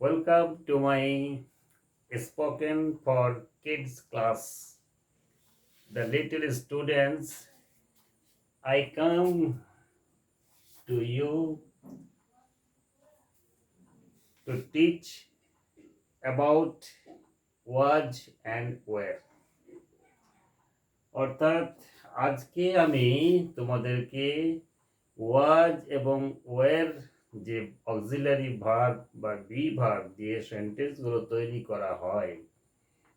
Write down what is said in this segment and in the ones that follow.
Welcome to my spoken for kids class. The little students, I come to you to teach about was and where. অর্থাৎ আজকে আমি তোমাদেরকে was এবং were যে auxiliary verb বা be verb দিয়ে সেন্টেন্সগুলো তৈরি করা হয়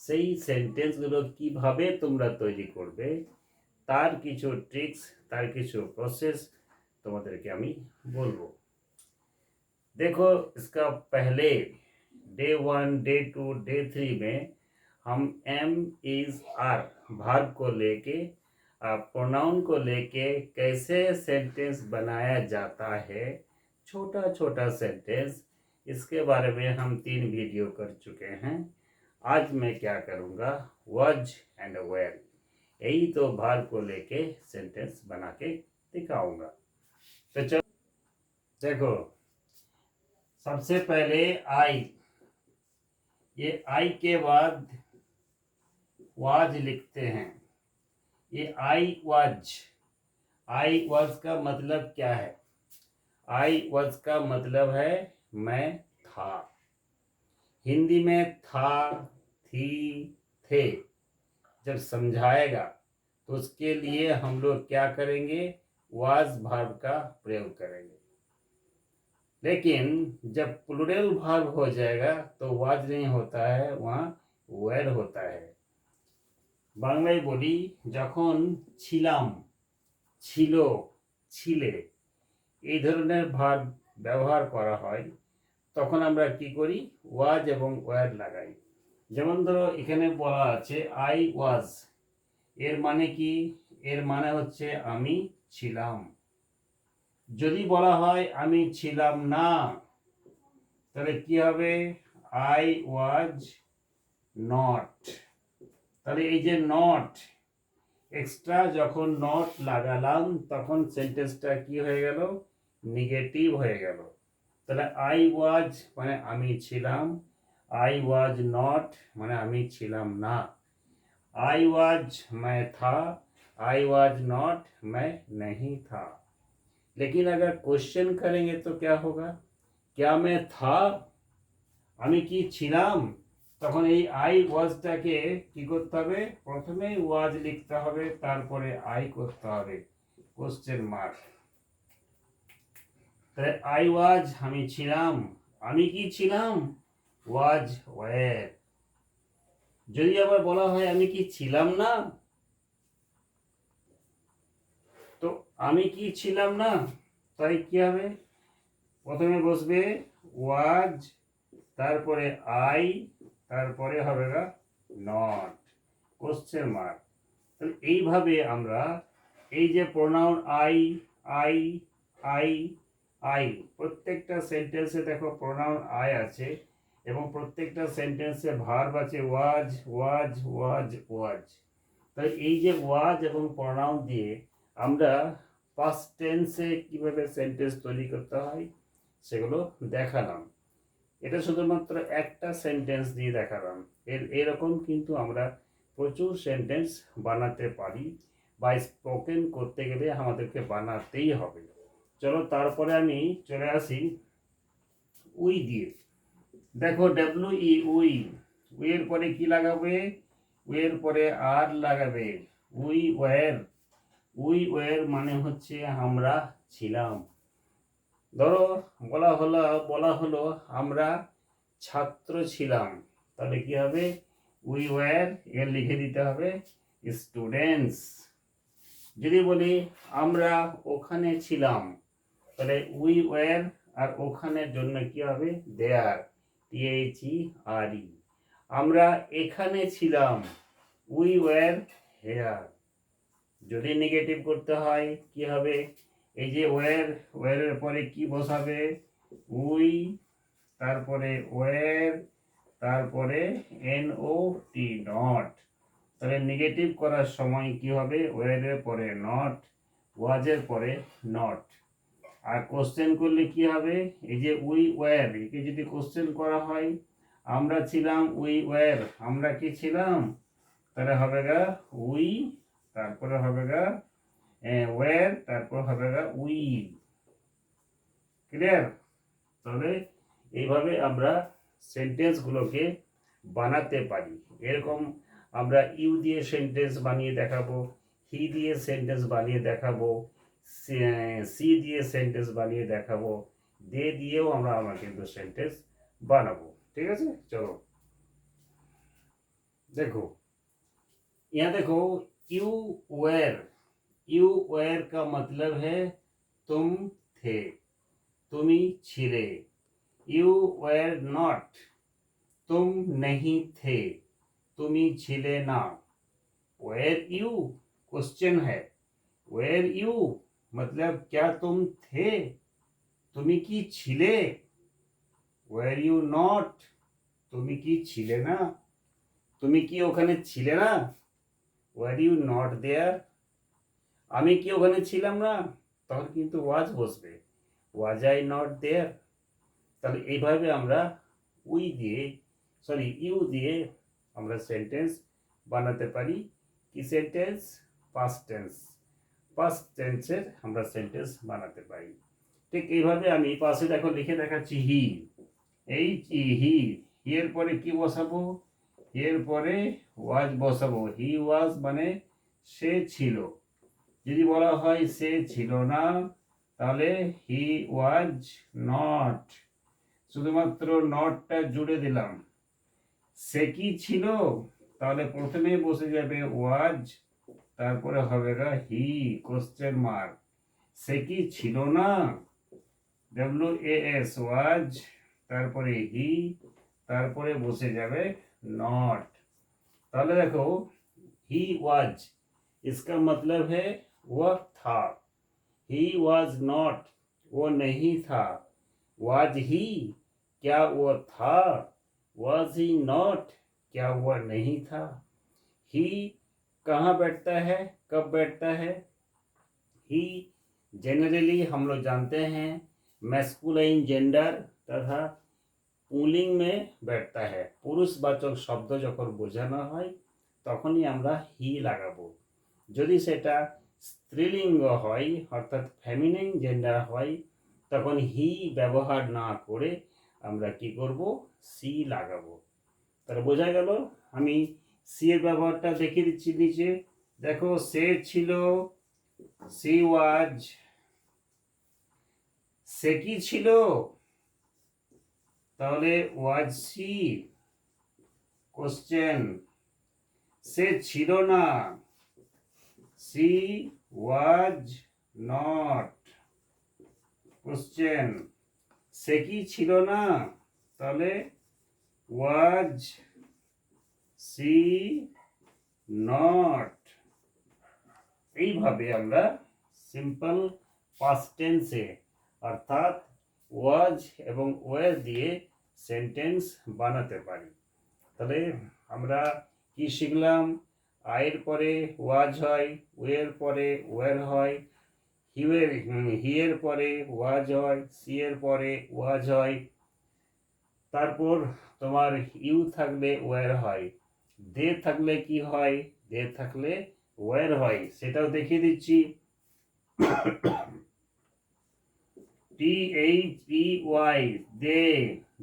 সেই সেন্টেন্সগুলো কিভাবে তোমরা তৈরি করবে তার কিছু ট্রিক্স তার কিছু প্রসেস তোমাদেরকে আমি বলবো देखो इसका पहले day one day two day three में हम एम इज आर भार्ब को लेके प्रोनाउन को लेके कैसे सेंटेंस बनाया जाता है छोटा छोटा सेंटेंस इसके बारे में हम तीन वीडियो कर चुके हैं। आज मैं क्या करूँगा? वज एंड वेल यही तो भार को लेके सेंटेंस बना के दिखाऊँगा। तो चलो, देखो, सबसे पहले आई ये आई के बाद वाज लिखते हैं। ये आई वाज आई वाज का मतलब क्या है? आई वाज का मतलब है मैं था हिंदी में था थी थे जब समझाएगा तो उसके लिए हम लोग क्या करेंगे वाज भार्व का प्रयोग करेंगे लेकिन जब प्लूरल भार्व हो जाएगा तो वाज नहीं होता है वहाँ ওয়ার होता है বাংলায় বলি যখন ছিলাম ছিল ছিলে এই ধরনের ভার ব্যবহার করা হয়, তখন আমরা কি করি? ওয়াজ এবং ওয়ার লাগাই। যেমন ধরো, এখানে বলা আছে, আই ওয়াজ। এর মানে কি? এর মানে হচ্ছে, আমি ছিলাম। যদি বলা হয়, আমি ছিলাম না, তাহলে কি হবে? I was not. তাহলে এই যে নট, এক্সট্রা যখন নট লাগালাম, তখন সেন্টেন্সটা কি হয়ে গেল? নেগেটিভ হয়ে গেল তাহলে আই ওয়াজ মানে আমি ছিলাম আই ওয়াজ নট মানে আমি ছিলাম না आई वाज मैं था आई वाज नॉट मैं नहीं था लेकिन अगर क्वेश्चन करेंगे तो क्या होगा क्या मैं था আমি কি ছিলাম তখন এই আই ওয়াজটাকে কি করতে হবে প্রথমে ওয়াজ লিখতে হবে তারপরে আই করতে হবে কোশ্চেন মার্ক তাহলে আই ওয়াজ, আমি ছিলাম। আমি কি ছিলাম? Was were. যদি আবার বলা হয় আমি কি ছিলাম না? তো আমি কি ছিলাম না? তাই কি হবে? প্রথমে বসবে ওয়াজ, তারপরে আই, তারপরে হবে গা নট কোশ্চেন মার্ক তাহলে এইভাবে আমরা এই যে pronoun I I I I. প্রত্যেকটা সেন্টেন্সে দেখো প্রোনাউন আই আছে এবং প্রত্যেকটা সেন্টেন্সে ভার্ব আছে ওয়াজ ওয়াজ ওয়াজ ওয়াজ তাই এই যে ওয়াজ এবং প্রনাউন দিয়ে আমরা পাস্ট টেন্সে কীভাবে সেন্টেন্স তৈরি করতে হয় সেগুলো দেখালাম। এটা শুধুমাত্র একটা সেন্টেন্স দিয়ে দেখালাম। এর, এরকম কিন্তু আমরা প্রচুর সেন্টেন্স বানাতে পারি বা স্পোকেন করতে গেলে আমাদেরকে বানাতেই হবে। চলো তারপরে আমি চলে আসি উই দিয়ে। দেখো ডাব্লিউ ই উই উইয়ের পরে কি লাগাবে? উইয়ের পরে আর লাগাবে। উই ওয়ের উই ওয়ের মানে হচ্ছে আমরা ছিলাম। ধরো, বলা হলো বলা হলো আমরা ছাত্র ছিলাম। তাহলে কি হবে? উই ওয়ার, এর লিখে দিতে হবে স্টুডেন্টস। যদি বলি আমরা ওখানে ছিলাম তাহলে উই ওয়ার আর ওখানের জন্য কি হবে? দেয়ার টিএইচই আর ই আমরা এখানে ছিলাম উই ওয়ার হেয়ার যদি নেগেটিভ করতে হয়, কি হবে? এই যে ওয়ার ওয়ারের পরে কি বসাবে? উই তারপরে ওয়ার তারপরে এন ও টি নট তাহলে নেগেটিভ করার সময় কি হবে? ওয়ারের পরে নট ওয়াজের পরে নট আর কোশ্চেন করলে কি হবে? এই যে উই ওয়ার একে যদি কোশ্চেন করা হয়, আমরা ছিলাম উই ওয়ার আমরা কি ছিলাম? তাহলে হবে গা উই তারপরে হবে গা ওয়ার তারপর হবে গা উই ক্লিয়ার তবে এইভাবে আমরা সেন্টেন্সগুলোকে বানাতে পারি। এরকম আমরা ইউ দিয়ে সেন্টেন্স বানিয়ে দেখাবো হি দিয়ে সেন্টেন্স বানিয়ে দেখাবো। সি দিয়ে সেন্টেন্স বানিয়ে দেখাবো দে দিয়েও আমরা আমরা কিন্তু সেন্টেন্স বানাবো ঠিক আছে চলো देखो यहाँ देखो यू वेर यू वेर का मतलब है तुम थे তুমি ছিলে ইউ ওয়ার নট तुम नहीं थे তুমি ছিলে না वेर यू क्वेश्चन है वेर यू मतलब क्या तुम थे তুমি কি ছিলে ওয়ার ইউ নট তুমি কি ছিলে না তুমি কি ওখানে ছিলে না ওয়ার ইউ নট দেয়ার আমি কি ওখানে ছিলাম না তখন কিন্তু ওয়াজ বসবে ওয়াজ আই নট দেয়ার তাহলে এইভাবে আমরা উই দিয়ে সরি ইউ দিয়ে আমরা সেন্টেন্স বানাতে পারি কি সেন্টেন্স পাস্ট টেন্স পাস্ট টেন্সের আমরা সেন্টেন্স বানাতে পারি। ঠিক এইভাবে আমি পাশে দেখো লিখে দেখাচ্ছি হি এই হি হি এর পরে কি বসাবো? এর পরে ওয়াজ বসাবো। হি ওয়াজ মানে সে ছিল। যদি বলা হয় সে ছিল না, তাহলে হি ওয়াজ নট শুধুমাত্র নটটা জুড়ে দিলাম। সে কি ছিল? তাহলে প্রথমে বসে যাবে ওয়াজ তারপরে হবে গা হি কোশ্চেন মার্ক সে কি ছিল না ডাব্লিউ এ এস ওয়াজ তারপরে হি তারপরে বসে যাবে नॉट তাহলে দেখো ही वाज इसका मतलब है वह था ही वाज नॉट वो नहीं था वाज ही क्या वो था वाज ही नॉट क्या वह नहीं था ही कहाँ बैठता है कब बैठता है ही जनरली हम लोग जानते हैं मैस्कुलाइन जेंडर तथा পুলিং মে बैठता है পুরুষবাচক শব্দ যখন বোঝানো হয় তখনই আমরা হি লাগাবো যদি সেটা স্ত্রীলিঙ্গ হয় অর্থাৎ ফ্যামিনিন জেন্ডার হয় তখন হি ব্যবহার না করে আমরা কি করব সি লাগাবো তাহলে বোঝা গেল আমি সি ব্যবহারটা দেখিয়ে দিচ্ছি নিচে। দেখো সে ছিল সি ওয়াজ সে কি ছিল? তাহলে ওয়াজ সি কোশ্চেন সে ছিল না। সি ওয়াজ নট কোশ্চেন সে কি ছিল না? তাহলে ওয়াজ সি নট। এইভাবে আমরা সিম্পল পাস্ট টেন্সে অর্থাৎ ওয়াজ এবং ওয়ার দিয়ে সেন্টেন্স বানাতে পারি। তাহলে আমরা কি শিখলাম? আয়ের পরে ওয়াজ হয় ওয়ের পরে ওয়ার হয় হিউয়ের হিয়ের পরে ওয়াজ হয় সি এর পরে ওয়াজ হয়। তারপর তোমার ইউ থাকলে ওয়ার হয়। দে থাকলে কি হয় দে থাকলে ওয়ার হয় সেটাও দেখিয়ে দিচ্ছি T H E Y they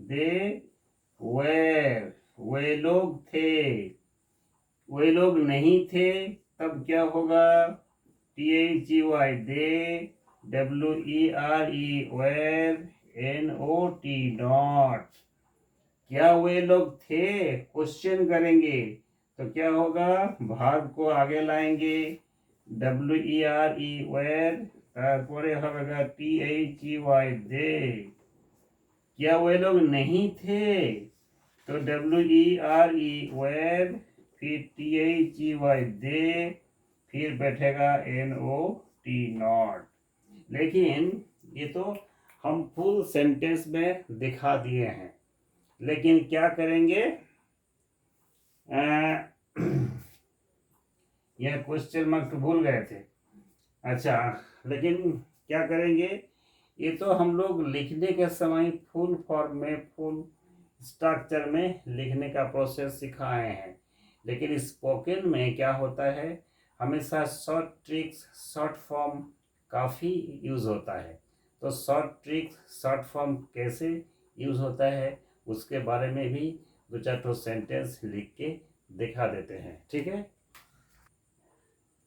they were वे लोग थे वे लोग नहीं थे तब क्या होगा T H E Y they W E R E were N O T not क्या वे लोग थे क्वेश्चन करेंगे तो क्या होगा भाग को आगे लाएंगे W E R E were তারপরে হবে গা T H E Y they क्या वे लोग नहीं थे तो W E R E were फिर T H E Y they फिर बैठेगा एन ओ टी नॉट लेकिन ये तो हम फुल सेंटेंस में दिखा दिए हैं लेकिन क्या करेंगे? यह क्वेश्चन मार्क भूल गए थे। अच्छा लेकिन क्या करेंगे? ये तो हम लोग लिखने के समय फुल फॉर्म में फुल स्ट्रक्चर में लिखने का प्रोसेस सिखाए हैं। लेकिन स्पोकन में क्या होता है? हमेशा शॉर्ट ट्रिक्स शॉर्ट फॉर्म काफ़ी यूज़ होता है। तो शॉर्ट ट्रिक्स शॉर्ट फॉर्म कैसे यूज़ होता है? उसके बारे में भी दो चार ठो सेंटेंस लिख के दिखा देते हैं ठीक है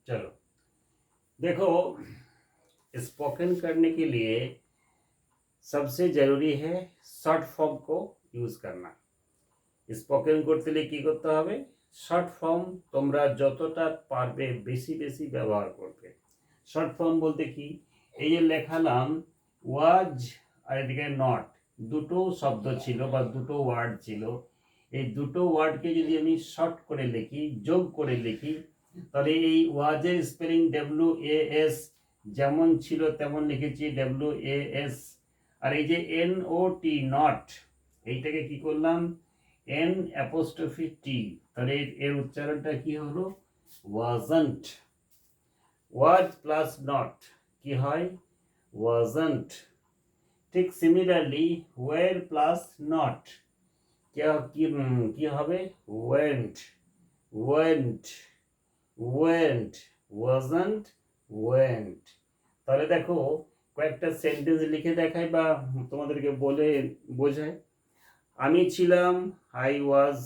चलो देखो स्पोकन करने के लिए सबसे ज़रूरी है শর্ট ফর্ম को ইউজ করনা স্পোকেন করতে হলে কী করতে হবে শর্ট ফর্ম তোমরা যতটা পারবে বেশি বেশি ব্যবহার করবে শর্ট ফর্ম বলতে কি এই যে লেখালাম ওয়াজ আর এদিকে নট দুটো শব্দ ছিল বা দুটো ওয়ার্ড ছিল। এই দুটো ওয়ার্ডকে যদি আমি শর্ট করে লিখি, যোগ করে লিখি, তাহলে এই ওয়াজের স্পেলিং ডাব্লিউ এ এস যেমন ছিল তেমন লিখেছি ডাব্লিউ এ এস আর এই যে এন ও টি নট এইটাকে কি করলাম? এন অ্যাপোস্টফি টি তাহলে এর- উচ্চারণটা কি হলো? ওয়াজন্ট ওয়াজ প্লাস নট কি হয়? ওয়াজন্ট ঠিক সিমিলারলি ওয়ের প্লাস নট কি হবে? Went went went wasn't went তাহলে দেখো, কয়েকটা সেন্টেন্স লিখে দেখাই বা তোমাদেরকে বলে বোঝাই আমি ছিলাম আই ওয়াজ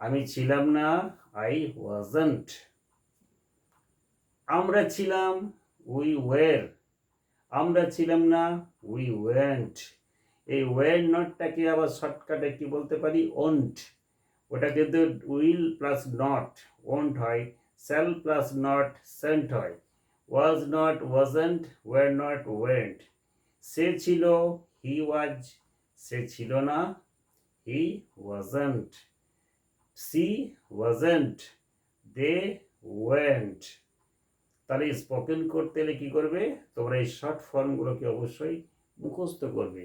আমি ছিলাম না আই ওয়াজন্ট আমরা ছিলাম উই ওয়ের আমরা ছিলাম না উই ওয়েন্ট এই ওয়ের নটটাকে আবার শর্টকাটে কি বলতে পারি? ওন্ট ওটা কিন্তু উইল প্লাস নট ওন্ট হয় সেল প্লাস নট সেন্ট হয়। Was not wasn't were not went সে ছিল হি ওয়াজ সে ছিল না he wasn't she wasn't they went তাহলে স্পোকেন করতে হলে কী করবে? তোমরা এই শর্ট ফর্মগুলোকে অবশ্যই মুখস্থ করবে।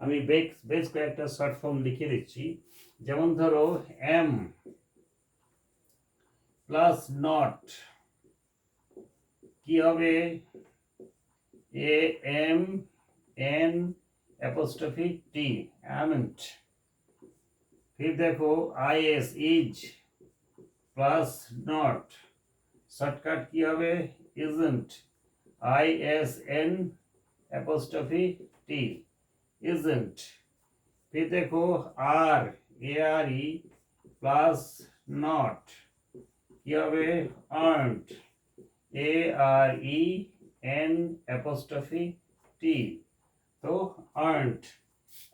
আমি বেশ বেশ কয়েকটা শর্ট ফর্ম লিখে দিচ্ছি। যেমন ধরো এম প্লাস নট কি হবে? A M N apostrophe T অ্যামেন্ট ফির দেখো I S is plus not shortcut কি হবে? isn't I S N apostrophe T isn't फिर देखो আর এ আর ই প্লাস নট কি হবে aren't A R E N apostrophe T তো aren't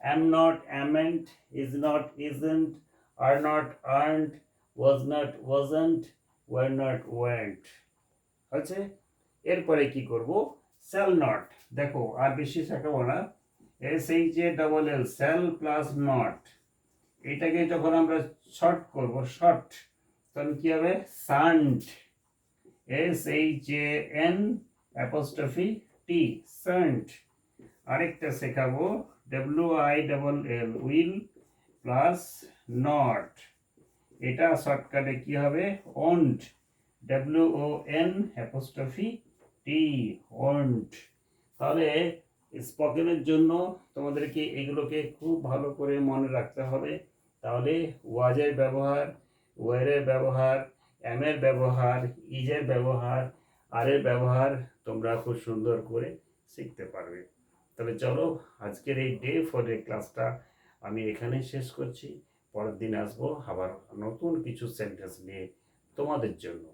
am not amn't is not isn't are not aren't was not wasn't were not weren't আছে এরপরে কি করব? Sell not দেখো, আর বেশি শেখাবো না। S H A double L shall plus not এটাকে যখন আমরা শর্ট করব শর্ট তখন কি হবে? Shan't S H A N apostrophe T shan't আরেকটা শেখাবো W I double L will plus not এটা শর্টকাটে কি হবে? Won't W O N apostrophe T won't তাহলে স্পোকেনের জন্য তোমাদেরকে এগুলোকে খুব ভালো করে মনে রাখতে হবে। তাহলে ওয়াজের ব্যবহার ওয়ারের ব্যবহার এমের ব্যবহার ইজের ব্যবহার আরের ব্যবহার তোমরা খুব সুন্দর করে শিখতে পারবে। তবে চলো আজকের এই ডে ফোরের ক্লাসটা আমি এখানেই শেষ করছি। পরের দিন আসব আবার নতুন কিছু সেন্টেন্স নিয়ে তোমাদের জন্য।